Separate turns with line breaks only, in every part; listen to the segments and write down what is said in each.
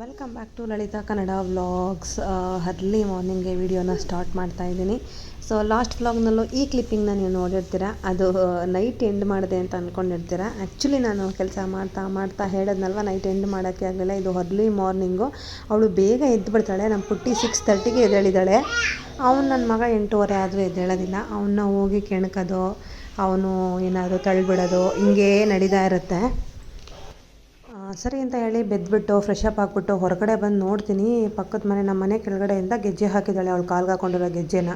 Welcome back to Lalitha Kannada vlogs early ಮಾರ್ನಿಂಗ್ಗೆ ವಿಡಿಯೋನ start ಮಾಡ್ತಾ ಇದ್ದೀನಿ. ಸೊ ಲಾಸ್ಟ್ ವ್ಲಾಗ್ನಲ್ಲೂ ಈ ಕ್ಲಿಪ್ಪಿಂಗ್ನ ನೀವು ನೋಡಿರ್ತೀರ? ಅದು ನೈಟ್ ಎಂಡ್ ಮಾಡಿದೆ ಅಂತ ಅಂದ್ಕೊಂಡಿರ್ತೀರ ಆ್ಯಕ್ಚುಲಿ ನಾನು ಕೆಲಸ ಮಾಡ್ತಾ ಮಾಡ್ತಾ ಹೇಳೋದ್ನಲ್ವ ನೈಟ್ ಎಂಡ್ ಮಾಡೋಕ್ಕೆ ಆಗಲಿಲ್ಲ. ಇದು ಅರ್ಲಿ ಮಾರ್ನಿಂಗು ಅವಳು ಬೇಗ ಎದ್ದು ಬಿಡ್ತಾಳೆ ನಮ್ಮ ಪುಟ್ಟಿ ಸಿಕ್ಸ್ ತರ್ಟಿಗೆ ಎದ್ದೇಳಿದ್ದಾಳೆ. ಅವನು ನನ್ನ ಮಗ ಎಂಟೂವರೆ ಆದರೂ ಎದ್ದೇಳೋದಿಲ್ಲ. ಅವನ್ನ ಹೋಗಿ ಕೆಣಕೋದು, ಅವನು ಏನಾದರೂ ತಳ್ಳಿಬಿಡೋದು ಹಿಂಗೇ ನಡೀತಾ ಇರುತ್ತೆ. ಸರಿ ಅಂತ ಹೇಳಿ ಬೆದ್ಬಿಟ್ಟು ಫ್ರೆಶ್ ಅಪ್ ಆಗಿಬಿಟ್ಟು ಹೊರಗಡೆ ಬಂದು ನೋಡ್ತೀನಿ. ಪಕ್ಕದ ಮನೆ ನಮ್ಮ ಮನೆ ಕೆಳಗಡೆಯಿಂದ ಗೆಜ್ಜೆ ಹಾಕಿದ್ದಾಳೆ ಅವಳು ಕಾಲ್ಗೆ ಹಾಕೊಂಡಿರೋ ಗೆಜ್ಜೆನ.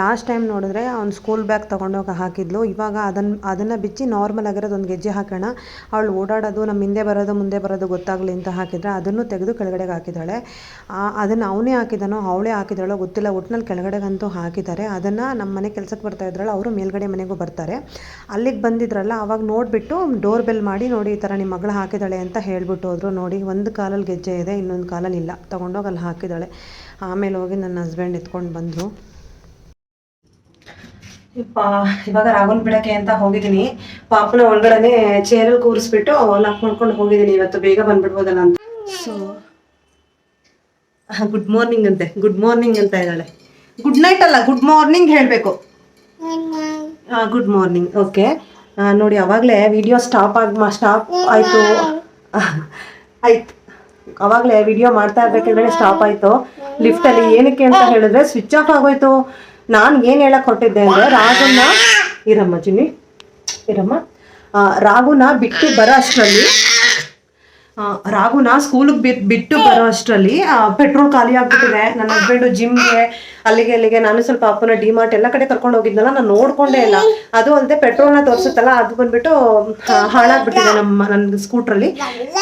ಲಾಸ್ಟ್ ಟೈಮ್ ನೋಡಿದ್ರೆ ಅವ್ನು ಸ್ಕೂಲ್ ಬ್ಯಾಗ್ ತೊಗೊಂಡೋಗಿ ಹಾಕಿದ್ಲು. ಇವಾಗ ಅದನ್ನು ಅದನ್ನು ಬಿಚ್ಚಿ ನಾರ್ಮಲ್ ಆಗಿರೋದು ಒಂದು ಗೆಜ್ಜೆ ಹಾಕೋಣ. ಅವಳು ಓಡಾಡೋದು ನಮ್ಮ ಹಿಂದೆ ಬರೋದು, ಮುಂದೆ ಬರೋದು ಗೊತ್ತಾಗಲಿ ಅಂತ ಹಾಕಿದ್ರೆ ಅದನ್ನು ತೆಗೆದು ಕೆಳಗಡೆಗೆ ಹಾಕಿದ್ದಾಳೆ. ಅದನ್ನು ಅವನೇ ಹಾಕಿದಾನೋ ಅವಳೇ ಹಾಕಿದಾಳೋ ಗೊತ್ತಿಲ್ಲ. ಒಟ್ಟಿನಲ್ಲಿ ಕೆಳಗಡೆಗಂತೂ ಹಾಕಿದ್ದಾರೆ. ಅದನ್ನು ನಮ್ಮ ಮನೆ ಕೆಲಸಕ್ಕೆ ಬರ್ತಾ ಇದ್ರಲ್ಲ, ಅವರು ಮೇಲ್ಗಡೆ ಮನೆಗೂ ಬರ್ತಾರೆ. ಅಲ್ಲಿಗೆ ಬಂದಿದ್ರಲ್ಲ, ಅವಾಗ ನೋಡಿಬಿಟ್ಟು ಡೋರ್ ಬೆಲ್ ಮಾಡಿ ನೋಡಿ ಈ ಥರ ನಿಮ್ಮ ಮಗಳು ಹಾಕಿದ್ದಾಳೆ ಅಂತ ಹೇಳ್ಬಿಟ್ಟು ಹೋದ್ರು. ನೋಡಿ ಒಂದು ಕಾಲಲ್ಲಿ ಗೆಜ್ಜೆ ಇದೆ ಇನ್ನೊಂದು ಕಾಲಲ್ಲಿ ಇಲ್ಲ. ತೊಗೊಂಡೋಗಿ ಅಲ್ಲಿ ಹಾಕಿದ್ದಾಳೆ. ಆಮೇಲೆ ಹೋಗಿ ನನ್ನ ಹಸ್ಬೆಂಡ್ ಎತ್ಕೊಂಡು ಬಂದರು. ಇಪ್ಪ ಇವಾಗ ರಾಹುಲ್ ಬಿಡಕ್ಕೆ ಅಂತ ಹೋಗಿದ್ದೀನಿ. ಪಾಪನ ಒಳಗಡೆ ಚೇರಲ್ಲಿ ಕೂರಿಸ್ಬಿಟ್ಟು ಲಾಕ್ ಮಾಡ್ಕೊಂಡು ಹೋಗಿದ್ದೀನಿ ಇವತ್ತು. ಬೇಗ ಬಂದ್ಬಿಡ್ಬೋದಲ್ಲ ಅಂತ. ಸೊ ಗುಡ್ ಮಾರ್ನಿಂಗ್ ಅಂತೆ. ಗುಡ್ ಮಾರ್ನಿಂಗ್ ಅಂತ ಇದ್ದಾಳೆ. ಗುಡ್ ನೈಟ್ ಅಲ್ಲ ಗುಡ್ ಮಾರ್ನಿಂಗ್ ಹೇಳಬೇಕು. ಗುಡ್ ಮಾರ್ನಿಂಗ್ ಓಕೆ ನೋಡಿ ಅವಾಗಲೇ ವಿಡಿಯೋ ಸ್ಟಾಪ್ ಆಗಿ ಸ್ಟಾಪ್ ಆಯಿತು. ಆಯ್ತು. ಅವಾಗಲೇ ವಿಡಿಯೋ ಮಾಡ್ತಾ ಇರ್ಬೇಕಂದ್ರೆ ಸ್ಟಾಪ್ ಆಯಿತು. ಲಿಫ್ಟಲ್ಲಿ ಏನಕ್ಕೆ ಅಂತ ಹೇಳಿದ್ರೆ ಸ್ವಿಚ್ ಆಫ್ ಆಗೋಯ್ತು. ನಾನು ಏನು ಹೇಳಕ್ ಹೊರಟಿದ್ದೆ ಅಂದರೆ ರಾಗುನ, ಇರಮ್ಮ ಚಿನ್ನಿ ಇರಮ್ಮ. ರಾಗುನ ಬಿಟ್ಟು ಬರೋ ಅಷ್ಟರಲ್ಲಿ ಆ, ರಾಗುನ ಸ್ಕೂಲಿಗೆ ಬಿಟ್ ಬಿಟ್ಟು ಬರೋ ಅಷ್ಟರಲ್ಲಿ ಪೆಟ್ರೋಲ್ ಖಾಲಿ ಆಗ್ಬಿಟ್ಟಿದೆ. ನನ್ನ ಹಸ್ಬೆಂಡು ಜಿಮ್ಗೆ ಅಲ್ಲಿಗೆ ಅಲ್ಲಿಗೆ ನಾನು ಸ್ವಲ್ಪ ಅಪ್ಪನ ಡಿಮಾರ್ಟ್ ಎಲ್ಲ ಕಡೆ ಕರ್ಕೊಂಡು ಹೋಗಿದ್ನಲ್ಲ ನಾನು ನೋಡ್ಕೊಂಡೇ ಇಲ್ಲ. ಅದು ಅಲ್ಲದೆ ಪೆಟ್ರೋಲ್ನ ತೋರಿಸುತ್ತಲ್ಲ ಅದು ಬಂದ್ಬಿಟ್ಟು ಹಾಳಾಗ್ಬಿಟ್ಟಿದೆ ನಮ್ಮ ನನ್ನ ಸ್ಕೂಟ್ರಲ್ಲಿ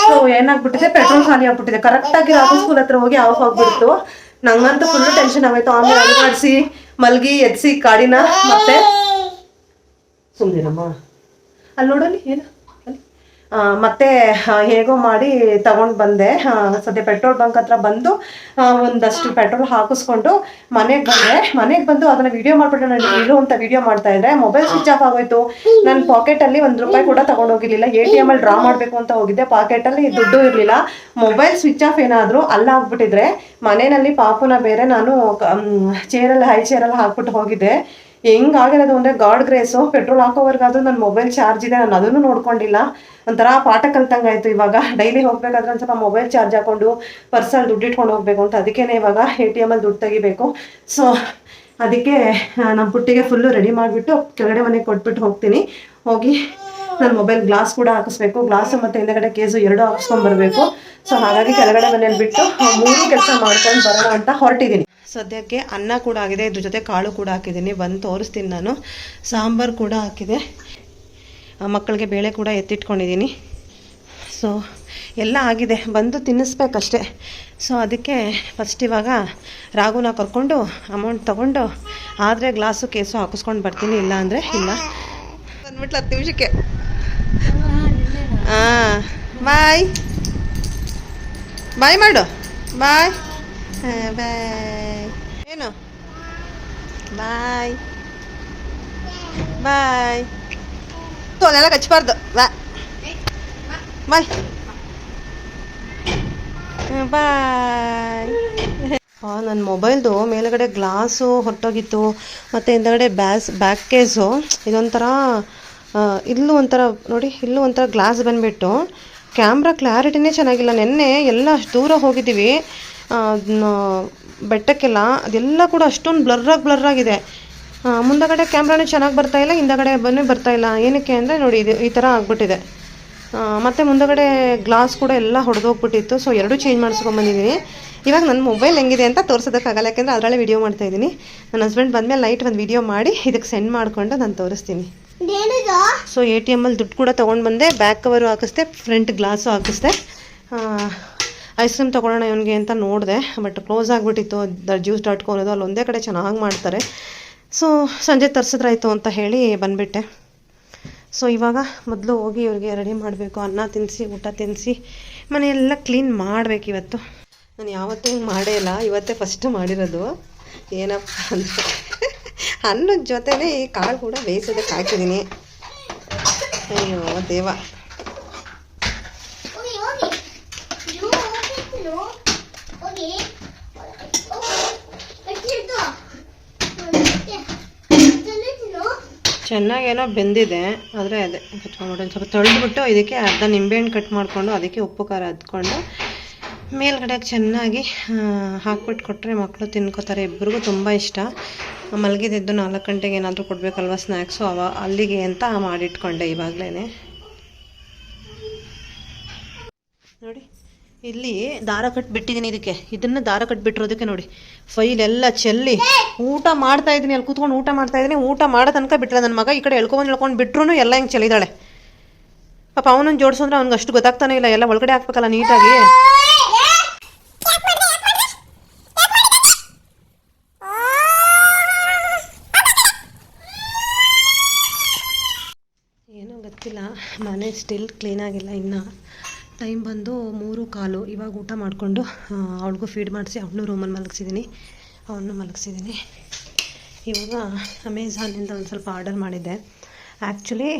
ಸೊ ಏನಾಗ್ಬಿಟ್ಟಿದೆ? ಪೆಟ್ರೋಲ್ ಖಾಲಿ ಆಗ್ಬಿಟ್ಟಿದೆ. ಕರೆಕ್ಟಾಗಿ ರಾಘು ಸ್ಕೂಲ್ ಹತ್ರ ಹೋಗಿ ಆಫ್ ಆಗ್ಬಿಡ್ತು. ನಂಗಂತೂ ಫುಲ್ ಟೆನ್ಷನ್ ಆಗೋಯ್ತು. ಆಮೇಲೆ ಅಲುಗಾಡಿಸಿ ಮಲ್ಗಿ ಎದ್ಸಿ ಕಾಡಿನ ಮತ್ತೆ ಸುಮ್ಮನಿರಮ್ಮ ಅಲ್ಲಿ ನೋಡಲಿ ಏನು? ಮತ್ತೆ ಹೇಗೋ ಮಾಡಿ ತಗೊಂಡು ಬಂದೆ. ಸದ್ಯ ಪೆಟ್ರೋಲ್ ಬಂಕ್ ಹತ್ರ ಬಂದು ಒಂದಷ್ಟು ಪೆಟ್ರೋಲ್ ಹಾಕಿಸ್ಕೊಂಡು ಮನೆಗೆ ಬಂದೆ. ಮನೆಗೆ ಬಂದು ಅದನ್ನ ವಿಡಿಯೋ ಮಾಡ್ಬಿಟ್ಟು ನಾನು ಅಂತ ವಿಡಿಯೋ ಮಾಡ್ತಾ ಇದ್ರೆ ಮೊಬೈಲ್ ಸ್ವಿಚ್ ಆಫ್ ಆಗೋಯ್ತು. ನನ್ನ ಪಾಕೆಟಲ್ಲಿ ಒಂದು ರೂಪಾಯಿ ಕೂಡ ತಗೊಂಡೋಗಿರ್ಲಿಲ್ಲ ಎ ಟಿ ಎಂ ಅಲ್ಲಿ ಡ್ರಾ ಮಾಡಬೇಕು ಅಂತ ಹೋಗಿದ್ದೆ. ಪಾಕೆಟಲ್ಲಿ ದುಡ್ಡು ಇರಲಿಲ್ಲ. ಮೊಬೈಲ್ ಸ್ವಿಚ್ ಆಫ್ ಏನಾದರೂ ಅಲ್ಲಾಗ್ಬಿಟ್ಟಿದ್ರೆ ಮನೆಯಲ್ಲಿ ಪಾಪುನ ಬೇರೆ ನಾನು ಚೇರಲ್ಲಿ ಹೈ ಚೇರಲ್ಲಿ ಹಾಕ್ಬಿಟ್ಟು ಹೋಗಿದ್ದೆ. ಹೆಂಗಾಗಿರೋದು ಅಂದರೆ ಗಾಡ್ ಗ್ರೇಸು, ಪೆಟ್ರೋಲ್ ಹಾಕೋವರೆಗಾದ್ರೂ ನನ್ನ ಮೊಬೈಲ್ ಚಾರ್ಜ್ ಇದೆ, ನಾನು ಅದನ್ನು ನೋಡ್ಕೊಂಡಿಲ್ಲ. ಒಂಥರ ಪಾಠ ಕಲ್ತಂಗಾಯ್ತು ಇವಾಗ. ಡೈಲಿ ಹೋಗ್ಬೇಕಾದ್ರೆ ಒಂದು ಸ್ವಲ್ಪ ಮೊಬೈಲ್ ಚಾರ್ಜ್ ಹಾಕೊಂಡು ಪರ್ಸಲ್ಲಿ ದುಡ್ಡು ಇಟ್ಕೊಂಡು ಹೋಗ್ಬೇಕು ಅಂತ. ಅದಕ್ಕೇನೆ ಇವಾಗ ಎ ಟಿ ಎಮಲ್ಲಿ ದುಡ್ಡು ತೆಗಿಬೇಕು. ಸೊ ಅದಕ್ಕೆ ನಮ್ಮ ಪುಟ್ಟಿಗೆ ಫುಲ್ಲು ರೆಡಿ ಮಾಡಿಬಿಟ್ಟು ಕೆಳಗಡೆ ಮನೆಗೆ ಕೊಟ್ಬಿಟ್ಟು ಹೋಗ್ತೀನಿ. ಹೋಗಿ ನನ್ನ ಮೊಬೈಲ್ ಗ್ಲಾಸ್ ಕೂಡ ಹಾಕಿಸ್ಬೇಕು. ಗ್ಲಾಸು ಮತ್ತು ಹಿಂದಗಡೆ ಕೇಸು ಎರಡು ಹಾಕಿಸ್ಕೊಂಡ್ ಬರಬೇಕು. ಸೊ ಹಾಗಾಗಿ ಕೆಳಗಡೆ ಮನೇಲಿ ಬಿಟ್ಟು ಮೂರು ಕೆಲಸ ಮಾಡ್ಕೊಂಡು ಬರೋಣ ಅಂತ ಹೊರಟಿದ್ದೀನಿ ಸದ್ಯಕ್ಕೆ ಅನ್ನ ಕೂಡ ಆಗಿದೆ ಇದ್ರ ಜೊತೆ ಕಾಳು ಕೂಡ ಹಾಕಿದ್ದೀನಿ ಬಂದು ತೋರಿಸ್ತೀನಿ ನಾನು. ಸಾಂಬಾರು ಕೂಡ ಹಾಕಿದೆ. ಮಕ್ಕಳಿಗೆ ಬೇಳೆ ಕೂಡ ಎತ್ತಿಟ್ಕೊಂಡಿದ್ದೀನಿ ಸೊ ಎಲ್ಲ ಆಗಿದೆ. ಬಂದು ತಿನ್ನಿಸ್ಬೇಕಷ್ಟೆ. ಸೊ ಅದಕ್ಕೆ ಫಸ್ಟ್ ಇವಾಗ ರಾಗುನ ಕರ್ಕೊಂಡು ಅಮೌಂಟ್ ತೊಗೊಂಡು, ಆದರೆ ಗ್ಲಾಸು ಕೇಸು ಹಾಕಿಸ್ಕೊಂಡು ಬರ್ತೀನಿ. ಇಲ್ಲ ಅಂದರೆ ಇಲ್ಲ. ಬಂದ್ಬಿಟ್ಲ ಹತ್ತು ನಿಮಿಷಕ್ಕೆ. ಹಾಂ ಬಾಯ್. ಬಾಯ್ ಮಾಡು. ಬಾಯ್. ಬಾಯ್. ಏನು? ಬಾಯ್. ಬಾಯ್. ತೋನೆಲ್ಲ ಕಚ್ಚಬಾರ್ದು. ಬಾ. ಬಾಯ್. ಬಾಯ್. ನನ್ನ ಮೊಬೈಲ್ದು ಮೇಲುಗಡೆ ಗ್ಲಾಸು ಹೊರಟೋಗಿತ್ತು ಮತ್ತು ಹಿಂದಗಡೆ ಬ್ಯಾಸ್ ಬ್ಯಾಕ್ ಕೇಸು ಇದೊಂಥರ ಇಲ್ಲೂ ಒಂಥರ, ನೋಡಿ, ಇಲ್ಲೂ ಒಂಥರ ಗ್ಲಾಸ್ ಬಂದುಬಿಟ್ಟು ಕ್ಯಾಮ್ರಾ ಕ್ಲಾರಿಟಿನೇ ಚೆನ್ನಾಗಿಲ್ಲ. ನಿನ್ನೆ ಎಲ್ಲ ಅಷ್ಟು ದೂರ ಹೋಗಿದ್ದೀವಿ. ಬೆಟ್ಟಕ್ಕೆಲ್ಲ, ಅದೆಲ್ಲ ಕೂಡ ಅಷ್ಟೊಂದು ಬ್ಲರ್ರಾಗಿ ಬ್ಲರ್ರಾಗಿದೆ ಮುಂದಗಡೆ ಕ್ಯಾಮ್ರಾನೇ ಚೆನ್ನಾಗಿ ಬರ್ತಾ ಇಲ್ಲ, ಹಿಂದಗಡೆ ಬನ್ನಿ ಬರ್ತಾ ಇಲ್ಲ. ಏನಕ್ಕೆ ಅಂದರೆ, ನೋಡಿ, ಇದು ಈ ಥರ ಆಗಿಬಿಟ್ಟಿದೆ. ಮತ್ತು ಮುಂದಗಡೆ ಗ್ಲಾಸ್ ಕೂಡ ಎಲ್ಲ ಹೊಡೆದೋಗ್ಬಿಟ್ಟಿತ್ತು. ಸೊ ಎರಡೂ ಚೇಂಜ್ ಮಾಡಿಸ್ಕೊಂಬಂದಿದ್ದೀನಿ ಇವಾಗ ನನ್ನ ಮೊಬೈಲ್ ಹೆಂಗಿದೆ ಅಂತ ತೋರಿಸೋದಕ್ಕಾಗಲ್ಲ. ಯಾಕೆಂದರೆ ಅದರಲ್ಲೇ ವಿಡಿಯೋ ಮಾಡ್ತಾ ಇದ್ದೀನಿ. ನನ್ನ ಹಸ್ಬೆಂಡ್ ಬಂದಮೇಲೆ ನೈಟ್ ಒಂದು ವಿಡಿಯೋ ಮಾಡಿ ಇದಕ್ಕೆ ಸೆಂಡ್ ಮಾಡಿಕೊಂಡು ನಾನು ತೋರಿಸ್ತೀನಿ. ಸೊ ಎ ಟಿ ಎಮ್ಮಲ್ಲಿ ದುಡ್ಡು ಕೂಡ ತೊಗೊಂಡು ಬಂದೆ. ಬ್ಯಾಕ್ ಕವರು ಹಾಕಿಸ್ದೆ ಫ್ರಂಟ್ ಗ್ಲಾಸು ಹಾಕಿಸ್ದೆ. ಐಸ್ ಕ್ರೀಮ್ ತಗೊಳ್ಳೋಣ ಇವನಿಗೆ ಅಂತ ನೋಡಿದೆ. ಬಟ್ ಕ್ಲೋಸ್ ಆಗಿಬಿಟ್ಟಿತ್ತು. ದ ಜ್ಯೂಸ್ ಅನ್ನೋದು ಅಲ್ಲಿ ಒಂದೇ ಕಡೆ ಚೆನ್ನಾಗಿ ಮಾಡ್ತಾರೆ. ಸೊ ಸಂಜೆ ತರಿಸಿದ್ರಾಯ್ತು ಅಂತ ಹೇಳಿ ಬಂದುಬಿಟ್ಟೆ. ಸೊ ಇವಾಗ ಮೊದಲು ಹೋಗಿ ಇವ್ರಿಗೆ ರೆಡಿ ಮಾಡಬೇಕು. ಅನ್ನ ತಿನ್ನಿಸಿ ಊಟ ತಿನ್ನಿಸಿ ಮನೆಯೆಲ್ಲ ಕ್ಲೀನ್ ಮಾಡಬೇಕು ಇವತ್ತು. ನಾನು ಯಾವತ್ತೂ ಮಾಡೇ ಇಲ್ಲ. ಇವತ್ತೇ ಫಸ್ಟ್ ಮಾಡಿರೋದು. ಏನಪ್ಪ ಅಂದರೆ ಅನ್ನದ ಜೊತೆನೇ ಈ ಕಾಳು ಕೂಡ ಬೇಯಿಸೋದಕ್ಕೆ ಹಾಕಿದ್ದೀನಿ. ಅಯ್ಯೋ, ದೇವ. ಚೆನ್ನಾಗೇನೋ ಬೆಂದಿದೆ, ಆದರೆ ಅದೇ ಒಂದು ಸ್ವಲ್ಪ ತೊಳೆದ್ಬಿಟ್ಟು ಇದಕ್ಕೆ ಅರ್ಧ ನಿಂಬೆಹಣ್ಣು ಕಟ್ ಮಾಡಿಕೊಂಡು ಅದಕ್ಕೆ ಉಪ್ಪು ಖಾರ ಹದ್ಕೊಂಡು ಮೇಲ್ಗಡೆ ಚೆನ್ನಾಗಿ ಹಾಕ್ಬಿಟ್ಟು ಕೊಟ್ಟರೆ ಮಕ್ಕಳು ತಿನ್ಕೋತಾರೆ. ಇಬ್ಬರಿಗೂ ತುಂಬ ಇಷ್ಟ. ಮಲಗಿದ್ದು ನಾಲ್ಕು ಗಂಟೆಗೆ ಏನಾದರೂ ಕೊಡಬೇಕಲ್ವ ಸ್ನ್ಯಾಕ್ಸು ಅವ ಅಲ್ಲಿಗೆ ಅಂತ ಮಾಡಿಟ್ಕೊಂಡೆ ಇವಾಗಲೇ ನೋಡಿ, ಇಲ್ಲಿ ದಾರ ಕಟ್ಬಿಟ್ಟಿದ್ದೀನಿ ಇದಕ್ಕೆ. ಇದನ್ನು ದಾರ ಕಟ್ಬಿಟ್ಟಿರೋದಕ್ಕೆ ನೋಡಿ. ಫೈಲ್ ಎಲ್ಲ ಚೆಲ್ಲಿ. ಊಟ ಮಾಡ್ತಾ ಇದ್ದೀನಿ. ಅಲ್ಲಿ ಕೂತ್ಕೊಂಡು ಊಟ ಮಾಡ್ತಾ ಇದ್ದೀನಿ. ಊಟ ಮಾಡೋ ತನಕ ಬಿಟ್ಟರೆ ನನ್ನ ಮಗ ಈ ಕಡೆ ಎಳ್ಕೊಂಡು ಎಳ್ಕೊಂಡು ಬಿಟ್ರೂ ಎಲ್ಲ ಹಿಂಗೆ ಚೆಲ್ಲಿದಾಳೆ? ಪಾಪ ಅವನನ್ನು ಜೋಡಿಸಿದ್ರೆ ಅವ್ನಿಗೆ ಅಷ್ಟು ಗೊತ್ತಾಗ್ತಾನೆ ಇಲ್ಲ. ಎಲ್ಲ ಒಳಗಡೆ ಹಾಕ್ಬೇಕಲ್ಲ ನೀಟಾಗಿ ಏನೋ ಗೊತ್ತಿಲ್ಲ ಮನೆ ಸ್ಟಿಲ್ ಕ್ಲೀನಾಗಿಲ್ಲ ಇನ್ನು ಟೈಮ್ ಬಂದು ಮೂರು ಕಾಲು. ಇವಾಗ ಊಟ ಮಾಡಿಕೊಂಡು ಅವಳಿಗೂ ಫೀಡ್ ಮಾಡಿಸಿ ಅವಳನ್ನೂ ರೂಮಲ್ಲಿ ಮಲಗಿಸಿದ್ದೀನಿ ಅವನು ಮಲಗಿಸಿದ್ದೀನಿ ಇವಾಗ ಅಮೆಝಾನಿಂದ ಒಂದು ಸ್ವಲ್ಪ ಆರ್ಡರ್ ಮಾಡಿದ್ದೆ. ಆ್ಯಕ್ಚುಲಿ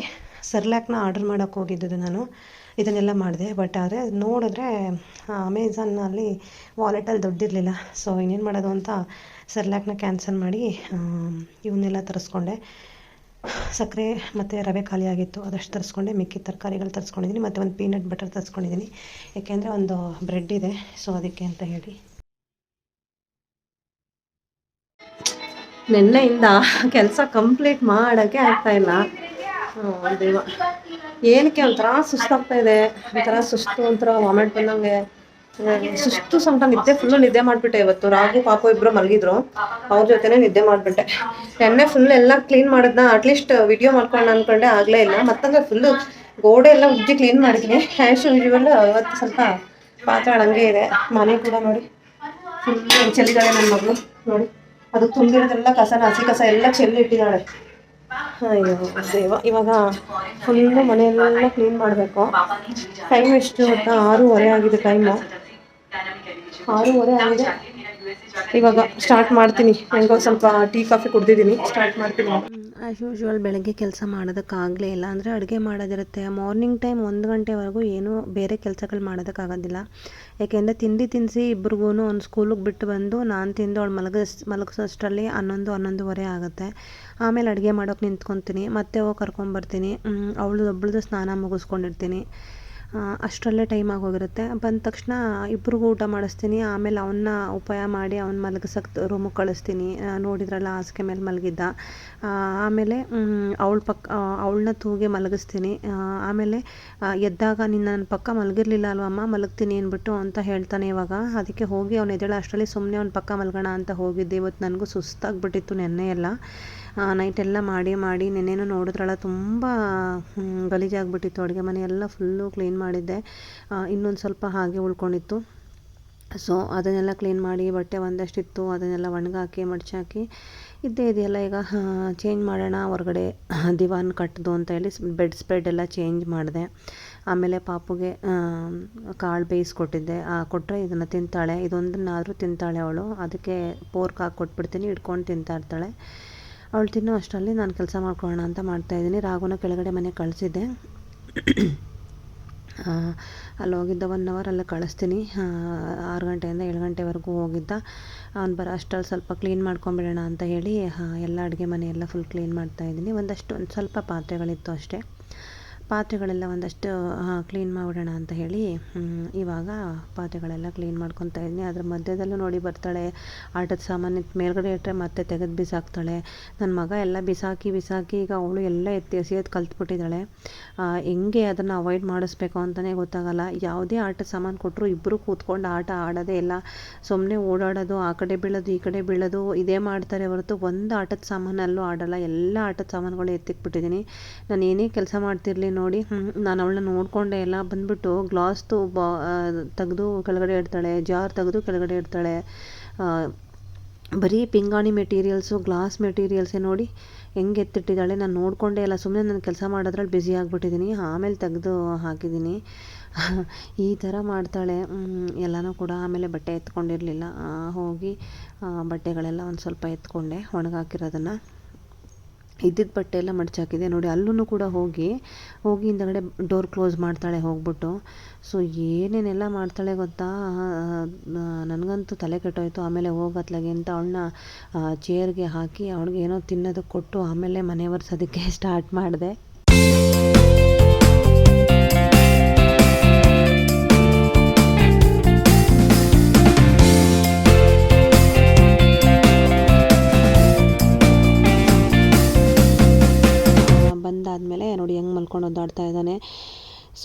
ಸರ್ಲ್ಯಾಕ್ನ ಆರ್ಡರ್ ಮಾಡೋಕ್ಕೆ ಹೋಗಿದ್ದು ನಾನು. ಇದನ್ನೆಲ್ಲ ಮಾಡಿದೆ. ಬಟ್ ಆದರೆ ನೋಡಿದ್ರೆ ಅಮೆಝಾನಲ್ಲಿ ವಾಲೆಟಲ್ಲಿ ದುಡ್ಡಿರಲಿಲ್ಲ. ಸೊ ಇನ್ನೇನು ಮಾಡೋದು ಅಂತ ಸರ್ಲ್ಯಾಕ್ನ ಕ್ಯಾನ್ಸಲ್ ಮಾಡಿ ಇವನ್ನೆಲ್ಲ ತರಿಸ್ಕೊಂಡೆ. ಸಕ್ಕರೆ ಮತ್ತು ರವೆ ಖಾಲಿ ಆಗಿತ್ತು. ಅದಷ್ಟು ತರಿಸ್ಕೊಂಡೆ. ಮಿಕ್ಕಿ ತರಕಾರಿಗಳು ತರಿಸ್ಕೊಂಡಿದ್ದೀನಿ. ಮತ್ತು ಒಂದು ಪೀನಟ್ ಬಟರ್ ತರಿಸ್ಕೊಂಡಿದ್ದೀನಿ. ಏಕೆಂದರೆ ಒಂದು ಬ್ರೆಡ್ ಇದೆ. ಸೊ ಅದಕ್ಕೆ ಅಂತ ಹೇಳಿ. ನೆನ್ನೆಯಿಂದ ಕೆಲಸ ಕಂಪ್ಲೀಟ್ ಮಾಡೋಕ್ಕೆ ಆಗ್ತಾ ಇಲ್ಲ. ಏನಕ್ಕೆ ಒಂಥರ ಸುಸ್ತಾಗ್ತಾ ಇದೆ. ಒಂಥರ ಸುಸ್ತು, ಒಂಥರ ವಾಮಿಟ್ ಬಂದಂಗೆ. ಸುಸ್ತು ಸಂಟ ನಿದ್ದೆ ಫುಲ್ಲು ನಿದ್ದೆ ಮಾಡ್ಬಿಟ್ಟೆ ಇವತ್ತು. ರಾಗು ಪಾಪು ಇಬ್ಬರು ಮಲಗಿದ್ರು. ಅವ್ರ ಜೊತೆನೇ ನಿದ್ದೆ ಮಾಡ್ಬಿಟ್ಟೆ. ಎಣ್ಣೆ ಫುಲ್ ಎಲ್ಲ ಕ್ಲೀನ್ ಮಾಡಿದ್ನ. ಅಟ್ಲೀಸ್ಟ್ ವಿಡಿಯೋ ಮಾಡ್ಕೊಂಡು ಅನ್ಕೊಂಡೆ. ಆಗಲೇ ಇಲ್ಲ. ಮತ್ತಂದ್ರೆ ಫುಲ್ಲು ಗೋಡೆ ಎಲ್ಲ ಉಜ್ಜಿ ಕ್ಲೀನ್ ಮಾಡಿದ್ದೀನಿ ಕ್ಯಾಶ್ ಯೂಶುವಲ್ ಇವತ್ತು ಸ್ವಲ್ಪ ಪಾತ್ರೆ ಹಂಗೆ ಇದೆ. ಮನೆ ಕೂಡ ನೋಡಿ. ಫುಲ್ ಚೆಲ್ಲಿದ್ದಾಳೆ ನನ್ನ ಮಗಳು. ನೋಡಿ. ಅದು ತುಂಬಿರೋದೆಲ್ಲ ಕಸನ ಹಸಿ ಕಸ ಎಲ್ಲ ಚೆಲ್ಲಿ ಇಟ್ಟಿದ್ದಾಳೆ ಅಯ್ಯೋ ದೇವ. ಇವಾಗ ಫುಲ್ಲು ಮನೆಯೆಲ್ಲ ಕ್ಲೀನ್ ಮಾಡಬೇಕು. ಟೈಮ್ ಎಷ್ಟು ಗೊತ್ತಾ? ಆರೂವರೆ ಆಗಿದೆ ಟೈಮು ಆರೂವರೆ ಆಗಿದೆ ಇವಾಗ ಸ್ಟಾರ್ಟ್ ಮಾಡ್ತೀನಿ. ಹೆಂಗೋ ಸ್ವಲ್ಪ ಟೀ ಕಾಫಿ ಕುಡ್ದಿದ್ದೀನಿ. ಸ್ಟಾರ್ಟ್ ಮಾಡ್ತೀನಿ. ಆ್ಯಸ್ ಯೂಶ್ವಲ್ ಬೆಳಗ್ಗೆ ಕೆಲಸ ಮಾಡೋದಕ್ಕಾಗಲೇ ಇಲ್ಲ ಅಂದರೆ ಅಡುಗೆ ಮಾಡೋದಿರುತ್ತೆ. ಮಾರ್ನಿಂಗ್ ಟೈಮ್ ಒಂದು ಗಂಟೆವರೆಗೂ ಏನೂ ಬೇರೆ ಕೆಲಸಗಳು ಮಾಡೋದಕ್ಕಾಗೋದಿಲ್ಲ. ಯಾಕೆಂದರೆ ತಿಂಡಿ ತಿನ್ನಿಸಿ ಇಬ್ರಿಗೂ ಒಂದು ಸ್ಕೂಲಿಗೆ ಬಿಟ್ಟು ಬಂದು ನಾನು ತಿಂದು ಅವಳು ಮಲಗಿಸ್ ಮಲಗಿಸೋಷ್ಟರಲ್ಲಿ ಹನ್ನೊಂದು ಹನ್ನೊಂದುವರೆ ಆಗುತ್ತೆ. ಆಮೇಲೆ ಅಡುಗೆ ಮಾಡೋಕೆ ನಿಂತ್ಕೊತೀನಿ. ಮತ್ತೆ ಹೋಗಿ ಕರ್ಕೊಂಬರ್ತೀನಿ. ಅವಳು ಒಬ್ಳದು ಸ್ನಾನ ಮುಗಿಸ್ಕೊಂಡಿರ್ತೀನಿ. ಅಷ್ಟರಲ್ಲೇ ಟೈಮ್ ಆಗೋಗಿರುತ್ತೆ. ಬಂದ ತಕ್ಷಣ ಇಬ್ರಿಗೂ ಊಟ ಮಾಡಿಸ್ತೀನಿ. ಆಮೇಲೆ ಅವನ್ನ ಉಪಾಯ ಮಾಡಿ ಅವ್ನ ಮಲಗಿಸೋಕೆ ರೂಮಿಗೆ ಕಳಿಸ್ತೀನಿ. ನೋಡಿದ್ರಲ್ಲ, ಹಾಸಿಗೆ ಮೇಲೆ ಮಲಗಿದ್ದ. ಆಮೇಲೆ ಅವಳ ಪಕ್ಕ ಅವಳನ್ನ ತೂಗೆ ಮಲಗಿಸ್ತೀನಿ. ಆಮೇಲೆ ಎದ್ದಾಗ, ನೀನು ನನ್ನ ಪಕ್ಕ ಮಲಗಿರ್ಲಿಲ್ಲ ಅಲ್ವಮ್ಮ? ಮಲಗ್ತೀನಿ ಅಂದ್ಬಿಟ್ಟು ಅಂತ ಹೇಳ್ತಾನೆ ಇವಾಗ. ಅದಕ್ಕೆ ಹೋಗಿ ಅವ್ನು ಎದ್ದೇಳ, ಅಷ್ಟರಲ್ಲಿ ಸುಮ್ಮನೆ ಅವ್ನ ಪಕ್ಕ ಮಲ್ಗೋಣ ಅಂತ ಹೋಗಿದ್ದೆ. ಇವತ್ತು ನನಗೂ ಸುಸ್ತಾಗ್ಬಿಟ್ಟಿತ್ತು ನೆನ್ನೆ ಎಲ್ಲ. ನೈಟ್ ಎಲ್ಲ ಮಾಡಿ ಮಾಡಿ ನೆನ್ನೆನೂ ನೋಡಿದ್ರಲ್ಲ, ತುಂಬ ಗಲೀಜು ಗಲೀಜಾಗ್ಬಿಟ್ಟಿತ್ತು. ಅಡುಗೆ ಮನೆ ಎಲ್ಲ ಫುಲ್ಲು ಕ್ಲೀನ್ ಮಾಡಿದ್ದೆ. ಇನ್ನೊಂದು ಸ್ವಲ್ಪ ಹಾಗೆ ಉಳ್ಕೊಂಡಿತ್ತು. ಸೊ ಅದನ್ನೆಲ್ಲ ಕ್ಲೀನ್ ಮಾಡಿ, ಬಟ್ಟೆ ಒಂದಷ್ಟಿತ್ತು. ಅದನ್ನೆಲ್ಲ ಒಣಗಾಕಿ, ಮಡ್ಚಾಕಿ, ಇದ್ದೇ ಇದೆಯಲ್ಲ ಈಗ. ಚೇಂಜ್ ಮಾಡೋಣ, ಹೊರಗಡೆ ದಿವಾನ್ ಕಟ್ಟಿದು ಅಂತ ಹೇಳಿ ಬೆಡ್ ಸ್ಪ್ರೆಡ್ ಎಲ್ಲ ಚೇಂಜ್ ಮಾಡಿದೆ. ಆಮೇಲೆ ಪಾಪುಗೆ ಕಾಳು ಬೇಯಿಸ್ಕೊಟ್ಟಿದ್ದೆ. ಕೊಟ್ಟರೆ ಇದನ್ನು ತಿಂತಾಳೆ. ಇದೊಂದನ್ನಾದರೂ ತಿಂತಾಳೆ ಅವಳು. ಅದಕ್ಕೆ ಪೋರ್ಕ್ ಹಾಕಿ ಕೊಟ್ಬಿಡ್ತೀನಿ, ಹಿಡ್ಕೊಂಡು ತಿಂತಾ ಇರ್ತಾಳೆ. ಅವಳು ತಿನ್ನೋ ಅಷ್ಟರಲ್ಲಿ ನಾನು ಕೆಲಸ ಮಾಡ್ಕೊಳ್ಳೋಣ ಅಂತ ಮಾಡ್ತಾಯಿದ್ದೀನಿ ರಾಗುನ ಕೆಳಗಡೆ ಮನೆ ಕಳಿಸಿದ್ದೆ. ಅಲ್ಲಿ ಹೋಗಿದ್ದ ಒನ್ ಅವರ್ ಅಲ್ಲೇ ಕಳಿಸ್ತೀನಿ. ಆರು ಗಂಟೆಯಿಂದ ಏಳು ಗಂಟೆವರೆಗೂ ಹೋಗಿದ್ದ. ಅವ್ನು ಬರೋ ಅಷ್ಟರಲ್ಲಿ ಸ್ವಲ್ಪ ಕ್ಲೀನ್ ಮಾಡ್ಕೊಂಬಿಡೋಣ ಅಂತ ಹೇಳಿ ಎಲ್ಲ ಅಡುಗೆ ಮನೆ ಫುಲ್ ಕ್ಲೀನ್ ಮಾಡ್ತಾಯಿದ್ದೀನಿ ಒಂದಷ್ಟು, ಒಂದು ಸ್ವಲ್ಪ ಪಾತ್ರೆಗಳಿತ್ತು ಅಷ್ಟೇ. ಪಾತ್ರೆಗಳೆಲ್ಲ ಒಂದಷ್ಟು ಕ್ಲೀನ್ ಮಾಡಿಬಿಡೋಣ ಅಂತ ಹೇಳಿ ಇವಾಗ ಪಾತ್ರೆಗಳೆಲ್ಲ ಕ್ಲೀನ್ ಮಾಡ್ಕೊತಾ ಇದ್ದೀನಿ. ಅದ್ರ ಮಧ್ಯದಲ್ಲೂ ನೋಡಿ ಬರ್ತಾಳೆ, ಆಟದ ಸಾಮಾನು ಮೇಲ್ಗಡೆ ಇಟ್ಟರೆ ಮತ್ತೆ ತೆಗೆದು ಬಿಸಾಕ್ತಾಳೆ. ನನ್ನ ಮಗ ಎಲ್ಲ ಬಿಸಾಕಿ ಬಿಸಾಕಿ ಈಗ ಅವಳು ಎಲ್ಲ ಎತ್ತಿ ಎಸೆಯೋದು ಕಲ್ತ್ಬಿಟ್ಟಿದ್ದಾಳೆ. ಹೆಂಗೆ ಅದನ್ನು ಅವಾಯ್ಡ್ ಮಾಡಿಸ್ಬೇಕು ಅಂತಲೇ ಗೊತ್ತಾಗಲ್ಲ. ಯಾವುದೇ ಆಟದ ಸಾಮಾನು ಕೊಟ್ಟರು ಇಬ್ಬರು ಕೂತ್ಕೊಂಡು ಆಟ ಆಡೋದೇ ಇಲ್ಲ. ಸುಮ್ಮನೆ ಓಡಾಡೋದು, ಆ ಕಡೆ ಬೀಳೋದು, ಈ ಕಡೆ ಬೀಳೋದು, ಇದೇ ಮಾಡ್ತಾರೆ ಹೊರತು ಒಂದು ಆಟದ ಸಾಮಾನಲ್ಲೂ ಆಡಲ್ಲ. ಎಲ್ಲ ಆಟದ ಸಾಮಾನುಗಳು ಎತ್ತಿಕ್ಬಿಟ್ಟಿದ್ದೀನಿ ನಾನು ಏನೇ ಕೆಲಸ ಮಾಡ್ತಿರಲಿ ನೋಡಿ. ನಾನು ಅವಳನ್ನ ನೋಡಿಕೊಂಡೆ ಎಲ್ಲ. ಬಂದ್ಬಿಟ್ಟು ಗ್ಲಾಸ್ದು ಬಾ ತೆಗೆದು ಕೆಳಗಡೆ ಇಡ್ತಾಳೆ. ಜಾರ್ ತೆಗೆದು ಕೆಳಗಡೆ ಇಡ್ತಾಳೆ. ಬರೀ ಪಿಂಗಾಣಿ ಮೆಟೀರಿಯಲ್ಸು ಗ್ಲಾಸ್ ಮೆಟೀರಿಯಲ್ಸೇ ನೋಡಿ ಹೆಂಗೆ ಎತ್ತಿಟ್ಟಿದ್ದಾಳೆ. ನಾನು ನೋಡಿಕೊಂಡೆ ಎಲ್ಲ. ಸುಮ್ಮನೆ ನಾನು ಕೆಲಸ ಮಾಡೋದ್ರಲ್ಲಿ ಬ್ಯುಸಿ ಆಗಿಬಿಟ್ಟಿದ್ದೀನಿ ಆಮೇಲೆ ತೆಗೆದು ಹಾಕಿದ್ದೀನಿ ಈ ಥರ ಮಾಡ್ತಾಳೆ. ಎಲ್ಲನೂ ಕೂಡ ಆಮೇಲೆ ಬಟ್ಟೆ ಎತ್ಕೊಂಡಿರಲಿಲ್ಲ. ಹೋಗಿ ಬಟ್ಟೆಗಳೆಲ್ಲ ಒಂದು ಸ್ವಲ್ಪ ಎತ್ಕೊಂಡೆ, ಒಣಗಾಕಿರೋದನ್ನು. ಇದ್ದಿದ್ದ ಬಟ್ಟೆ ಎಲ್ಲ ಮಡ್ಚಾಕಿದೆ ನೋಡಿ ಅಲ್ಲೂ ಕೂಡ ಹೋಗಿ ಹೋಗಿ ಹಿಂದಗಡೆ ಡೋರ್ ಕ್ಲೋಸ್ ಮಾಡ್ತಾಳೆ ಹೋಗ್ಬಿಟ್ಟು. ಸೊ ಏನೇನೆಲ್ಲ ಮಾಡ್ತಾಳೆ ಗೊತ್ತಾ? ನನಗಂತೂ ತಲೆ ಕೆಟ್ಟೋಯ್ತು. ಆಮೇಲೆ ಹೋಗತ್ಲಾಗೆ ಅಂತ ಅವಳನ್ನ ಚೇರ್ಗೆ ಹಾಕಿ, ಅವಳಿಗೆ ಏನೋ ತಿನ್ನೋದಕ್ಕೆ ಕೊಟ್ಟು ಆಮೇಲೆ ಮನೆ ಒರೆಸೋದಕ್ಕೆ ಸ್ಟಾರ್ಟ್ ಮಾಡಿದೆ.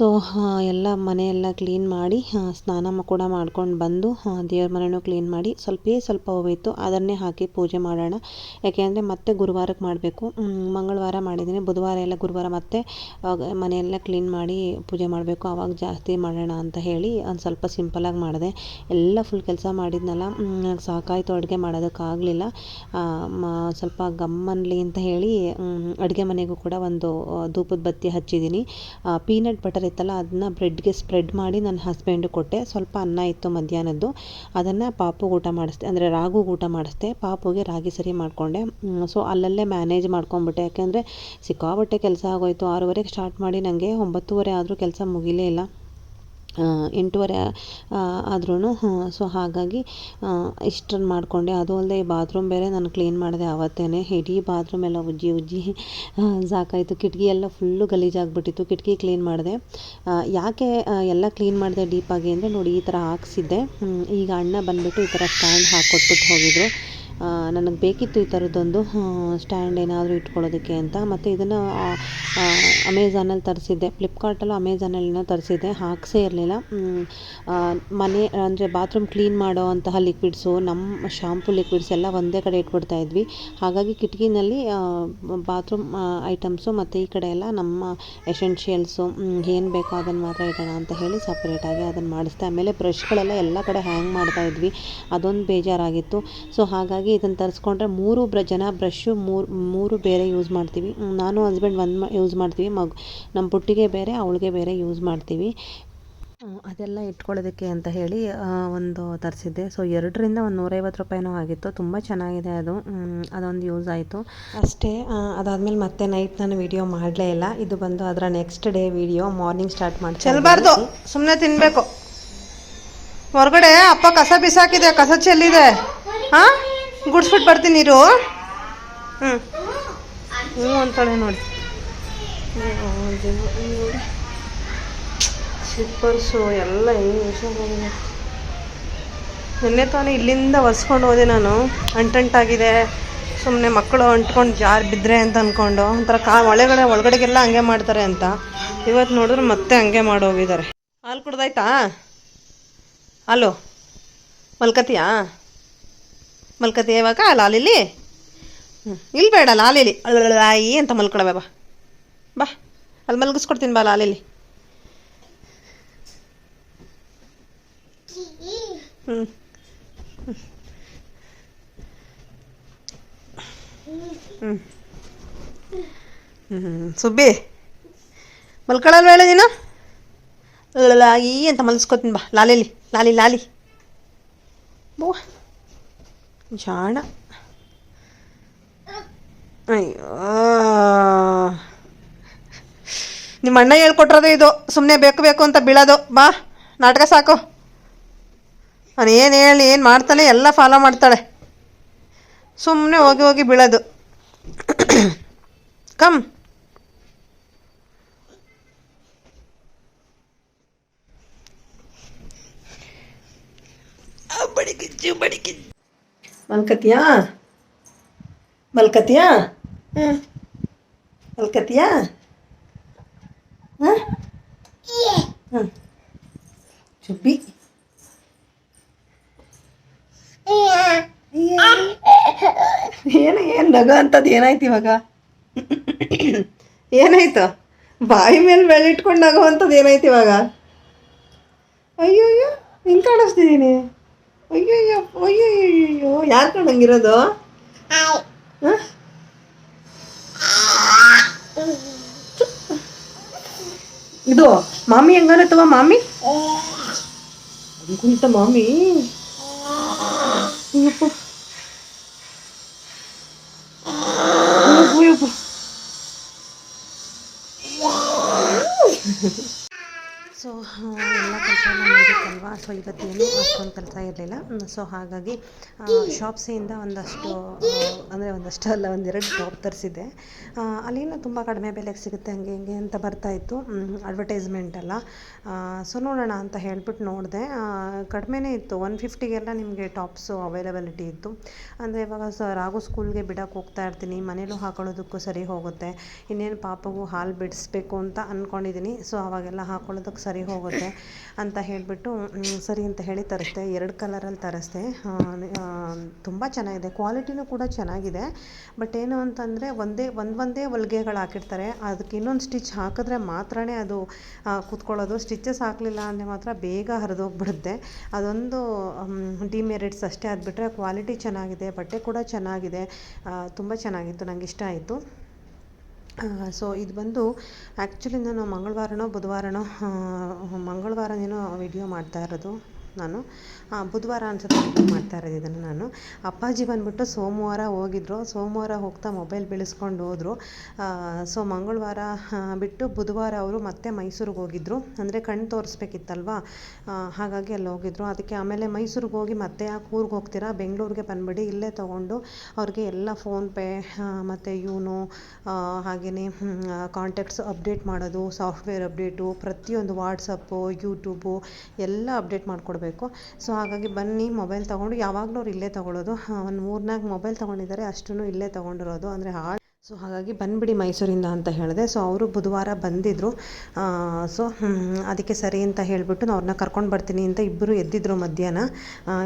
ಸೊ ಎಲ್ಲ ಮನೆಯೆಲ್ಲ ಕ್ಲೀನ್ ಮಾಡಿ ಸ್ನಾನ ಕೂಡ ಮಾಡ್ಕೊಂಡು ಬಂದು ದೇವ್ರ ಮನೆಯೂ ಕ್ಲೀನ್ ಮಾಡಿ, ಸ್ವಲ್ಪೇ ಸ್ವಲ್ಪ ಹೋಗಿತ್ತು ಅದನ್ನೇ ಹಾಕಿ ಪೂಜೆ ಮಾಡೋಣ. ಯಾಕೆಂದರೆ ಮತ್ತೆ ಗುರುವಾರಕ್ಕೆ ಮಾಡಬೇಕು. ಮಂಗಳವಾರ ಮಾಡಿದ್ದೀನಿ. ಬುಧವಾರ ಎಲ್ಲ ಗುರುವಾರ ಮತ್ತೆ ಮನೆಯೆಲ್ಲ ಕ್ಲೀನ್ ಮಾಡಿ ಪೂಜೆ ಮಾಡಬೇಕು. ಆವಾಗ ಜಾಸ್ತಿ ಮಾಡೋಣ ಅಂತ ಹೇಳಿ ಒಂದು ಸ್ವಲ್ಪ ಸಿಂಪಲಾಗಿ ಮಾಡಿದೆ. ಎಲ್ಲ ಫುಲ್ ಕೆಲಸ ಮಾಡಿದ್ನಲ್ಲ. ಸಾಕಾಯಿತು ಅಡುಗೆ ಮಾಡೋದಕ್ಕಾಗಲಿಲ್ಲ. ಸ್ವಲ್ಪ ಗಮ್ಮನ್ಲಿ ಅಂತ ಹೇಳಿ ಅಡುಗೆ ಮನೆಗೂ ಕೂಡ ಒಂದು ಧೂಪದ ಬತ್ತಿ ಹಚ್ಚಿದ್ದೀನಿ. ಪೀನಟ್ ಬಟರ್ ಇತ್ತಲ್ಲ ಅದನ್ನ ಬ್ರೆಡ್ಗೆ ಸ್ಪ್ರೆಡ್ ಮಾಡಿ ನನ್ನ ಹಸ್ಬೆಂಡ್ ಕೊಟ್ಟೆ. ಸ್ವಲ್ಪ ಅನ್ನ ಇತ್ತು ಮಧ್ಯಾಹ್ನದ್ದು. ಅದನ್ನು ಪಾಪು ಊಟ ಮಾಡಿಸ್ದೆ ಅಂದರೆ ರಾಗು ಊಟ ಮಾಡಿಸ್ದೆ ಪಾಪುಗೆ ರಾಗಿ ಸರಿ ಮಾಡಿಕೊಂಡೆ. ಸೊ ಅಲ್ಲಲ್ಲೇ ಮ್ಯಾನೇಜ್ ಮಾಡ್ಕೊಂಬಿಟ್ಟೆ ಯಾಕೆಂದರೆ ಸಿಕ್ಕಾಪಟ್ಟೆ ಕೆಲಸ ಆಗೋಯಿತು. ಆರೂವರೆಗೆ ಸ್ಟಾರ್ಟ್ ಮಾಡಿ ನನಗೆ ಒಂಬತ್ತುವರೆ ಆದರೂ ಕೆಲಸ ಮುಗಿಲೇ ಇಲ್ಲ. ಎಂಟೂವರೆ ಆದ್ರೂ ಸೊ ಹಾಗಾಗಿ ಇಷ್ಟನ್ನು ಮಾಡಿಕೊಂಡೆ. ಅದು ಅಲ್ಲದೆ ಬಾತ್ರೂಮ್ ಬೇರೆ ನಾನು ಕ್ಲೀನ್ ಮಾಡಿದೆ ಆವತ್ತೇ ಇಡೀ ಬಾತ್ರೂಮ್ ಎಲ್ಲ ಉಜ್ಜಿ ಉಜ್ಜಿ ಸಾಕಾಯಿತು. ಕಿಟಕಿ ಎಲ್ಲ ಫುಲ್ಲು ಗಲೀಜಾಗಿಬಿಟ್ಟಿತ್ತು. ಕಿಟಕಿ ಕ್ಲೀನ್ ಮಾಡಿದೆ. ಯಾಕೆ ಎಲ್ಲ ಕ್ಲೀನ್ ಮಾಡಿದೆ ಡೀಪಾಗಿ ಅಂದರೆ ನೋಡಿ ಈ ಥರ ಹಾಕ್ಸಿದ್ದೆ. ಈಗ ಅಣ್ಣ ಬಂದುಬಿಟ್ಟು ಈ ಥರ ಸ್ಟ್ಯಾಂಡ್ ಹಾಕ್ಕೊಟ್ಬಿಟ್ಟು ಹೋಗಿದ್ರು. ನನಗೆ ಬೇಕಿತ್ತು ಈ ಥರದ್ದೊಂದು ಸ್ಟ್ಯಾಂಡ್ ಏನಾದರೂ ಇಟ್ಕೊಳ್ಳೋದಕ್ಕೆ ಅಂತ. ಮತ್ತು ಇದನ್ನು ಅಮೆಝಾನಲ್ಲಿ ತರಿಸಿದ್ದೆ. ಫ್ಲಿಪ್ಕಾರ್ಟಲ್ಲೂ ಅಮೆಝಾನಲ್ಲಿನೂ ತರಿಸಿದ್ದೆ. ಹಾಕಿಸೇ ಇರಲಿಲ್ಲ. ಮನೆ, ಅಂದರೆ ಬಾತ್ರೂಮ್ ಕ್ಲೀನ್ ಮಾಡೋ ಅಂತಹ ಲಿಕ್ವಿಡ್ಸು ನಮ್ಮ ಶಾಂಪು ಲಿಕ್ವಿಡ್ಸ್ ಎಲ್ಲ ಒಂದೇ ಕಡೆ ಇಟ್ಬಿಡ್ತಾ ಇದ್ವಿ. ಹಾಗಾಗಿ ಕಿಟಕಿನಲ್ಲಿ ಬಾತ್ರೂಮ್ ಐಟಮ್ಸು ಮತ್ತು ಈ ಕಡೆ ಎಲ್ಲ ನಮ್ಮ ಎಸೆನ್ಷಿಯಲ್ಸು ಏನು ಬೇಕೋ ಅದನ್ನು ಮಾತ್ರ ಇಡೋಣ ಅಂತ ಹೇಳಿ ಸಪ್ರೇಟಾಗಿ ಅದನ್ನು ಮಾಡಿಸ್ದೆ. ಆಮೇಲೆ ಬ್ರಷ್ಗಳೆಲ್ಲ ಎಲ್ಲ ಕಡೆ ಹ್ಯಾಂಗ್ ಮಾಡ್ತಾ ಇದ್ವಿ. ಅದೊಂದು ಬೇಜಾರಾಗಿತ್ತು. ಸೊ ಹಾಗಾಗಿ ಇದನ್ನು ತರಿಸ್ಕೊಂಡ್ರೆ ಮೂರು ಬ್ರ ಜನ ಬ್ರಷ್ಷು ಮೂರು ಮೂರು ಬೇರೆ ಯೂಸ್ ಮಾಡ್ತೀವಿ. ನಾನು ಹಸ್ಬೆಂಡ್ ಒಂದು ಯೂಸ್ ಮಾಡ್ತೀವಿ ಮಗು ನಮ್ಮ ಪುಟ್ಟಿಗೆ ಬೇರೆ ಅವಳಿಗೆ ಬೇರೆ ಯೂಸ್ ಮಾಡ್ತೀವಿ. ಅದೆಲ್ಲ ಇಟ್ಕೊಳ್ಳೋದಕ್ಕೆ ಅಂತ ಹೇಳಿ ಒಂದು ತರಿಸಿದ್ದೆ. ಸೊ ಎರಡರಿಂದ ಒಂದು ನೂರೈವತ್ತು ರೂಪಾಯಿನೂ ಆಗಿತ್ತು. ತುಂಬ ಚೆನ್ನಾಗಿದೆ ಅದು. ಅದೊಂದು ಯೂಸ್ ಆಯಿತು. ಅಷ್ಟೇ ಅದಾದಮೇಲೆ ಮತ್ತೆ ನೈಟ್ ನಾನು ವಿಡಿಯೋ ಮಾಡಲೇ ಇಲ್ಲ. ಇದು ಬಂದು ಅದರ next day video morning start ಮಾಡಿ
ಚೆಲ್ಬಾರ್ದು. ಸುಮ್ಮನೆ ತಿನ್ಬೇಕು. ಹೊರಗಡೆ ಅಪ್ಪ ಕಸ ಬಿಸಾಕಿದೆ ಕಸ ಚೆಲ್ಲಿದೆ. ಹಾ? ಗುಡ್ಸ್ಬಿಟ್ಟು ಬರ್ತೀನಿ ನೀರು ಹ್ಞೂ ಹ್ಞೂ ಅಂತಾಳೆ ನೋಡಿ. ಸ್ಲಿಪ್ಪರ್ಸು ಎಲ್ಲ ಹೆಂಗೆ ನಿನ್ನೆ ತಾನೇ ಇಲ್ಲಿಂದ ಒರೆಸ್ಕೊಂಡು ಹೋದೆ ನಾನು. ಅಂಟಂಟಾಗಿದೆ ಸುಮ್ಮನೆ ಮಕ್ಕಳು ಅಂಟ್ಕೊಂಡು ಜಾರು ಬಿದ್ದರೆ ಅಂತ ಅಂದ್ಕೊಂಡು ಒಂಥರ ಕಾ ಒಳಗಡೆ, ಒಳಗಡೆಗೆಲ್ಲ ಹಂಗೆ ಮಾಡ್ತಾರೆ ಅಂತ. ಇವತ್ತು ನೋಡಿದ್ರೆ ಮತ್ತೆ ಹಂಗೆ ಮಾಡೋಗಿದ್ದಾರೆ. ಹಾಲು ಕುಡ್ದಾಯ್ತಾ? ಹಲೋ ಮಲ್ಕತಿಯಾ? ಮಲ್ಕತಿ ಇವಾಗ ಲಾಲಿಲಿ? ಹ್ಞೂ ಇಲ್ಲಿ ಬೇಡ ಲಾಲಿಲಿ. ಅಳಲಾಯಿ ಅಂತ ಮಲ್ಕೊಳವೆ, ಬಾ. ಬಾ. ಅಲ್ಲಿ ಮಲ್ಗಿಸ್ಕೊಡ್ತೀನಿ ಬಾ ಲಾಲಿಲಿ. ಹ್ಞೂ ಹ್ಞೂ ಹ್ಞೂ ಸುಬ್ಬಿ ಮಲ್ಕೊಳಲ್ವ ಹೇಳು ನೀನು? ಲಾಯಿ ಅಂತ ಮಲ್ಸ್ಕೊತೀನಿ ಬಾ. ಲಾಲಿಲಿ, ಲಾಲಿ ಲಾಲಿ. ಜಾಣ. ಅಯ್ಯೋ. ನಿಮ್ಮ ಅಣ್ಣ ಹೇಳ್ಕೊಟ್ರದು ಇದು. ಸುಮ್ಮನೆ ಬೇಕು ಬೇಕು ಅಂತ ಬೀಳೋದು. ಬಾ, ನಾಟಕ ಸಾಕು. ಅವನು ಏನು ಹೇಳಿ, ಏನು ಮಾಡ್ತಾಳೆ ಎಲ್ಲ ಫಾಲೋ ಮಾಡ್ತಾಳೆ. ಸುಮ್ಮನೆ ಹೋಗಿ ಹೋಗಿ ಬೀಳೋದು. ಕಮ್ ಬಡಿಗಿಜ್ಜು ಬಡಿಗಿಜ್ಜು ಮಲ್ಕತಿಯಾ ಮಲ್ಕತಿಯಾ ಹ್ಮ್. ಮಲ್ಕತಿಯಾ ಹಾಂ ಹಾಂ ಚುಬ್ಬಿ ಏನು ಏನು ನಗ ಅಂತದ್ದು ಏನಾಯ್ತು ಇವಾಗ? ಏನಾಯ್ತು? ಬಾಯಿ ಮೇಲೆ ಬೆಳ್ಳಿಟ್ಕೊಂಡು ನಗು ಅಂತದ್ದು ಏನಾಯ್ತು ಇವಾಗ? ಅಯ್ಯೋ ಅಯ್ಯೋ ಹಿಂಗೆ ಕಾಣಿಸ್ತಿದ್ದೀನಿ ಅಯ್ಯೋ ಅಯ್ಯೋ ಅಯ್ಯೋ ಅಯ್ಯೋ ಯಾರು ಕಂಡಂಗಿರೋದು ಹಾಂ? ಇದು ಮಾಮಿ ಹೆಂಗಾರತ್ತವ ಮಾಮಿ? ಕುಂತ ಮಾಮಿ? ಅಯ್ಯಪ್ಪ,
ಸೊ ಎಲ್ಲ ಕೆಲಸ ಎಲ್ಲ ಮುಗಿದಿತ್ತಲ್ವ? ಸೊ ಇವತ್ತೇನು ಅಷ್ಟೊಂದು ಕೆಲಸ ಇರಲಿಲ್ಲ. ಸೊ ಹಾಗಾಗಿ ಶಾಪ್ಸಿಯಿಂದ ಒಂದಷ್ಟು ಅಂದರೆ ಒಂದಷ್ಟು ಅಲ್ಲ, ಒಂದೆರಡು ಟಾಪ್ ತರಿಸಿದ್ದೆ. ಅಲ್ಲೇನೋ ತುಂಬ ಕಡಿಮೆ ಬೆಲೆಗೆ ಸಿಗುತ್ತೆ, ಹಂಗೆ ಹಿಂಗೆ ಅಂತ ಬರ್ತಾಯಿತ್ತು ಅಡ್ವರ್ಟೈಸ್ಮೆಂಟ್ ಎಲ್ಲ. ಸೊ ನೋಡೋಣ ಅಂತ ಹೇಳ್ಬಿಟ್ಟು ನೋಡಿದೆ. ಕಡಿಮೆನೇ ಇತ್ತು. ಒನ್ ಫಿಫ್ಟಿಗೆಲ್ಲ ನಿಮಗೆ ಟಾಪ್ಸು ಅವೈಲಬಿಲಿಟಿ ಇತ್ತು. ಅಂದರೆ ಇವಾಗ ಸ ರಾಗು ಸ್ಕೂಲ್ಗೆ ಬಿಡೋಕೆ ಹೋಗ್ತಾ ಇರ್ತೀನಿ. ಮನೇಲೂ ಹಾಕೊಳ್ಳೋದಕ್ಕೂ ಸರಿ ಹೋಗುತ್ತೆ. ಇನ್ನೇನು ಪಾಪಗೂ ಹಾಲು ಬಿಡಿಸ್ಬೇಕು ಅಂತ ಅಂದ್ಕೊಂಡಿದ್ದೀನಿ ಸೊ ಅವಾಗೆಲ್ಲ ಹಾಕೊಳ್ಳೋದಕ್ಕೆ ಸರಿ ಹೋಗುತ್ತೆ ಅಂತ ಹೇಳಿಬಿಟ್ಟು ಸರಿ ಅಂತ ಹೇಳಿ ತರಿಸ್ದೆ. ಎರಡು ಕಲರಲ್ಲಿ ತರಿಸ್ದೆ. ತುಂಬ ಚೆನ್ನಾಗಿದೆ. ಕ್ವಾಲಿಟಿನೂ ಕೂಡ ಚೆನ್ನಾಗಿದೆ. ಬಟ್ ಏನು ಅಂತಂದರೆ ಒಂದೇ, ಒಂದು ಒಂದೇ ಹೊಲ್ಗೆಗಳು ಹಾಕಿರ್ತಾರೆ. ಅದಕ್ಕೆ ಇನ್ನೊಂದು ಸ್ಟಿಚ್ ಹಾಕಿದ್ರೆ ಮಾತ್ರನೇ ಅದು ಕೂತ್ಕೊಳ್ಳೋದು. ಸ್ಟಿಚಸ್ ಹಾಕಲಿಲ್ಲ ಅಂದರೆ ಮಾತ್ರ ಬೇಗ ಹರಿದೋಗ್ಬಿಡುತ್ತೆ. ಅದೊಂದು ಡಿಮೆರಿಟ್ಸ್ ಅಷ್ಟೇ ಅದು ಬಿಟ್ಟರೆ ಕ್ವಾಲಿಟಿ ಚೆನ್ನಾಗಿದೆ, ಬಟ್ಟೆ ಕೂಡ ಚೆನ್ನಾಗಿದೆ. ತುಂಬ ಚೆನ್ನಾಗಿತ್ತು. ನನಗೆ ಇಷ್ಟ ಆಯಿತು. ಸೊ ಇದು ಬಂದು ಆ್ಯಕ್ಚುಲಿ ನಾನು ಮಂಗಳವಾರನೋ ಬುಧವಾರನೋ ಮಂಗಳವಾರನೇನೋ ವಿಡಿಯೋ ಮಾಡ್ತಾ ಇರೋದು. ನಾನು. ಬುಧವಾರ ಅನ್ಸುತ್ತೆ ಮಾಡ್ತಾ ಇರೋದು ಇದನ್ನು ನಾನು. ಅಪ್ಪಾಜಿ ಬಂದುಬಿಟ್ಟು ಸೋಮವಾರ ಹೋಗಿದ್ರು. ಸೋಮವಾರ ಹೋಗ್ತಾ ಮೊಬೈಲ್ ಬೆಳೆಸ್ಕೊಂಡು ಹೋದರು. ಸೊ ಮಂಗಳವಾರ ಬಿಟ್ಟು ಬುಧವಾರ ಅವರು ಮತ್ತೆ ಮೈಸೂರಿಗೆ ಹೋಗಿದ್ರು. ಅಂದರೆ ಕಣ್ಣು ತೋರಿಸ್ಬೇಕಿತ್ತಲ್ವ? ಹಾಗಾಗಿ ಅಲ್ಲಿ ಹೋಗಿದ್ರು. ಅದಕ್ಕೆ ಆಮೇಲೆ ಮೈಸೂರಿಗೆ ಹೋಗಿ ಮತ್ತೆ ಯಾಕೆ ಊರಿಗೆ ಹೋಗ್ತೀರಾ? ಬೆಂಗಳೂರಿಗೆ ಬಂದುಬಿಡಿ, ಇಲ್ಲೇ ತೊಗೊಂಡು ಅವ್ರಿಗೆ ಎಲ್ಲ ಫೋನ್ಪೇ ಮತ್ತು ಯೂನೋ ಹಾಗೆಯೇ ಕಾಂಟ್ಯಾಕ್ಟ್ಸ್ ಅಪ್ಡೇಟ್ ಮಾಡೋದು, ಸಾಫ್ಟ್ವೇರ್ ಅಪ್ಡೇಟು, ಪ್ರತಿಯೊಂದು ವಾಟ್ಸಪ್ಪು ಯೂಟ್ಯೂಬು ಎಲ್ಲ ಅಪ್ಡೇಟ್ ಮಾಡಿಕೊಡ್ಬೇಕು. ಸೊ ಹಾಗಾಗಿ ಬನ್ನಿ ಮೊಬೈಲ್ ತಗೊಂಡು ಯಾವಾಗಲೂ ಅವ್ರು ಇಲ್ಲೇ ತಗೊಳ್ಳೋದು ಒಂದು ಮೂರ್ನಾಲ್ಕು ಮೊಬೈಲ್ ತಗೊಂಡಿದ್ದಾರೆ ಅಷ್ಟೂ ಇಲ್ಲೇ ತಗೊಂಡಿರೋದು. ಅಂದರೆ ಹಾಳು ಸೊ ಹಾಗಾಗಿ ಬಂದುಬಿಡಿ ಮೈಸೂರಿಂದ ಅಂತ ಹೇಳಿದೆ. ಸೊ ಅವರು ಬುಧವಾರ ಬಂದಿದ್ದರು ಸೊ ಅದಕ್ಕೆ ಸರಿ ಅಂತ ಹೇಳಿಬಿಟ್ಟು ನಾನು ಅವ್ರನ್ನ ಕರ್ಕೊಂಡು ಬರ್ತೀನಿ ಅಂತ ಇಬ್ಬರು ಎದ್ದಿದ್ದರು ಮಧ್ಯಾಹ್ನ.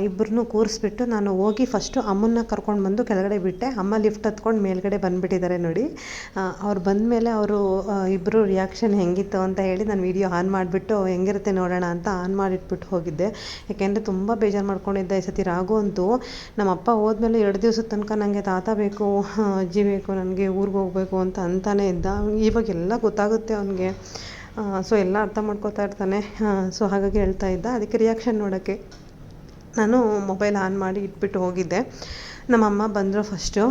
ಇಬ್ಬರನ್ನೂ ಕೂರಿಸ್ಬಿಟ್ಟು ನಾನು ಹೋಗಿ ಫಸ್ಟು ಅಮ್ಮನ್ನ ಕರ್ಕೊಂಡು ಬಂದು ಕೆಳಗಡೆ ಬಿಟ್ಟೆ. ಅಮ್ಮ ಲಿಫ್ಟ್ ಹತ್ಕೊಂಡು ಮೇಲ್ಗಡೆ ಬಂದುಬಿಟ್ಟಿದ್ದಾರೆ ನೋಡಿ. ಅವ್ರು ಬಂದ ಮೇಲೆ ಅವರು ಇಬ್ಬರು ರಿಯಾಕ್ಷನ್ ಹೆಂಗಿತ್ತು ಅಂತ ಹೇಳಿ ನಾನು ವೀಡಿಯೋ ಆನ್ ಮಾಡಿಬಿಟ್ಟು ಹೆಂಗಿರುತ್ತೆ ನೋಡೋಣ ಅಂತ ಆನ್ ಮಾಡಿಟ್ಬಿಟ್ಟು ಹೋಗಿದ್ದೆ. ಯಾಕೆಂದರೆ ತುಂಬ ಬೇಜಾರು ಮಾಡ್ಕೊಂಡಿದ್ದೆ ಈ ಸತಿ ರಾಗು ಅಂತೂ. ನಮ್ಮ ಅಪ್ಪ ಹೋದ್ಮೇಲೆ ಎರಡು ದಿವಸದ ತನಕ ನನಗೆ ತಾತ ಬೇಕು ಅಜ್ಜಿ ಬೇಕು, ನನಗೆ ಊರಿಗೆ ಹೋಗಬೇಕು ಅಂತ ಅಂತಾನೆ ಇದ್ದ. ಇವಾಗ ಎಲ್ಲ ಗೊತ್ತಾಗುತ್ತೆ ಅವನಿಗೆ. ಸೊ ಎಲ್ಲ ಅರ್ಥ ಮಾಡ್ಕೋತಾ ಇರ್ತಾನೆ. ಸೊ ಹಾಗಾಗಿ ಹೇಳ್ತಾ ಇದ್ದ. ಅದಕ್ಕೆ ರಿಯಾಕ್ಷನ್ ನೋಡೋಕ್ಕೆ ನಾನು ಮೊಬೈಲ್ ಆನ್ ಮಾಡಿ ಇಟ್ಬಿಟ್ಟು ಹೋಗಿದ್ದೆ. ನಮ್ಮಮ್ಮ ಬಂದರು ಫಸ್ಟು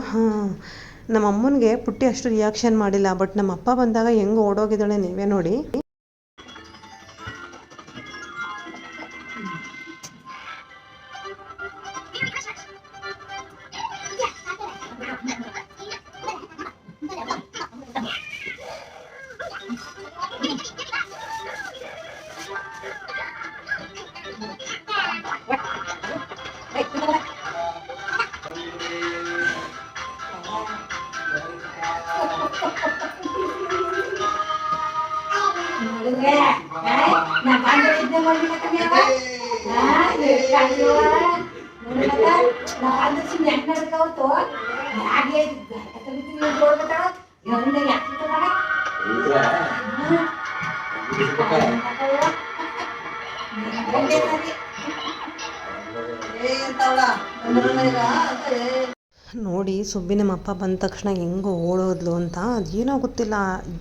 ನಮ್ಮಮ್ಮನಿಗೆ ಪುಟ್ಟಿ ಅಷ್ಟು ರಿಯಾಕ್ಷನ್ ಮಾಡಿಲ್ಲ ಬಟ್ ನಮ್ಮಪ್ಪ ಬಂದಾಗ ಹೆಂಗೆ ಓಡೋಗಿದ್ದಾಳೆ ನೀವೇ ನೋಡಿ. ನೋಡಿ ಸುಬ್ಬಿ ನಮ್ಮ ಅಪ್ಪ ಬಂದ ತಕ್ಷಣ ಹೆಂಗೆ ಓಡೋದ್ಲು ಅಂತ. ಅದೇನೋ ಗೊತ್ತಿಲ್ಲ.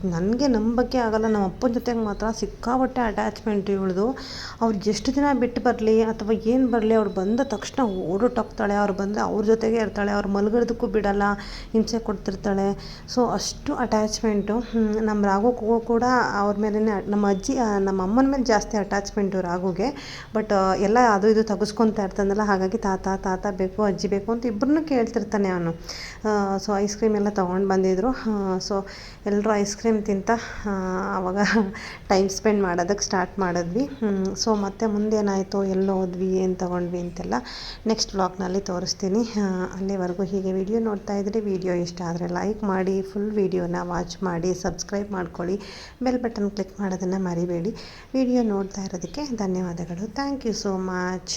ನನಗೆ ನಂಬಕ್ಕೆ ಆಗಲ್ಲ. ನಮ್ಮ ಅಪ್ಪನ ಜೊತೆಗೆ ಮಾತ್ರ ಸಿಕ್ಕಾಪಟ್ಟೆ ಅಟ್ಯಾಚ್ಮೆಂಟ್ ಇವಳ್ದು. ಅವ್ರು ಎಷ್ಟು ದಿನ ಬಿಟ್ಟು ಬರಲಿ ಅಥವಾ ಏನು ಬರಲಿ, ಅವ್ರು ಬಂದ ತಕ್ಷಣ ಓಡೋಟೋಗ್ತಾಳೆ ಅವ್ರು ಬಂದರೆ ಅವ್ರ ಜೊತೆಗೆ ಇರ್ತಾಳೆ. ಅವ್ರು ಮಲಗೋದಕ್ಕೂ ಬಿಡಲ್ಲ. ಹಿಂಸೆ ಕೊಡ್ತಿರ್ತಾಳೆ. ಸೊ ಅಷ್ಟು ಅಟ್ಯಾಚ್ಮೆಂಟು ನಮ್ಮ ರಾಘು ಕೂಡ ಅವ್ರ ಮೇಲೇ ನಮ್ಮ ಅಜ್ಜಿ ನಮ್ಮ ಅಮ್ಮನ ಮೇಲೆ ಜಾಸ್ತಿ ಅಟ್ಯಾಚ್ಮೆಂಟು ರಾಘುಗೆ. ಬಟ್ ಎಲ್ಲ ಅದು ಇದು ತೆಗೆಸ್ಕೊತಾ ಇರ್ತಾನಲ್ಲ. ಹಾಗಾಗಿ ತಾತ ತಾತ ಬೇಕು, ಅಜ್ಜಿ ಬೇಕು ಅಂತ ಇಬ್ಬರನ್ನೂ ಕೇಳ್ತಿರ್ತಾನೆ ಅವನು. ಸೊ ಐಸ್ ಕ್ರೀಮ್ ಎಲ್ಲ ತೊಗೊಂಡು ಬಂದಿದ್ದರು ಸೊ ಎಲ್ಲರೂ ಐಸ್ ಕ್ರೀಮ್ ತಿಂತ ಆವಾಗ ಟೈಮ್ ಸ್ಪೆಂಡ್ ಮಾಡೋದಕ್ಕೆ ಸ್ಟಾರ್ಟ್ ಮಾಡಿದ್ವಿ. ಸೊ ಮತ್ತೆ ಮುಂದೇನಾಯಿತು, ಎಲ್ಲಿ ಹೋದ್ವಿ, ಏನು ತೊಗೊಂಡ್ವಿ ಅಂತೆಲ್ಲ ನೆಕ್ಸ್ಟ್ ವ್ಲಾಗ್ನಲ್ಲಿ ತೋರಿಸ್ತೀನಿ. ಅಲ್ಲಿವರೆಗೂ ಹೀಗೆ ವಿಡಿಯೋ ನೋಡ್ತಾ ಇದ್ದರೆ ವಿಡಿಯೋ ಇಷ್ಟ ಆದರೆ ಲೈಕ್ ಮಾಡಿ ಫುಲ್ ವಿಡಿಯೋನ ವಾಚ್ ಮಾಡಿ ಸಬ್ಸ್ಕ್ರೈಬ್ ಮಾಡ್ಕೊಳ್ಳಿ. ಬೆಲ್ ಬಟನ್ ಕ್ಲಿಕ್ ಮಾಡೋದನ್ನು ಮರಿಬೇಡಿ. ವಿಡಿಯೋ ನೋಡ್ತಾ ಇರೋದಕ್ಕೆ ಧನ್ಯವಾದಗಳು. Thank you so much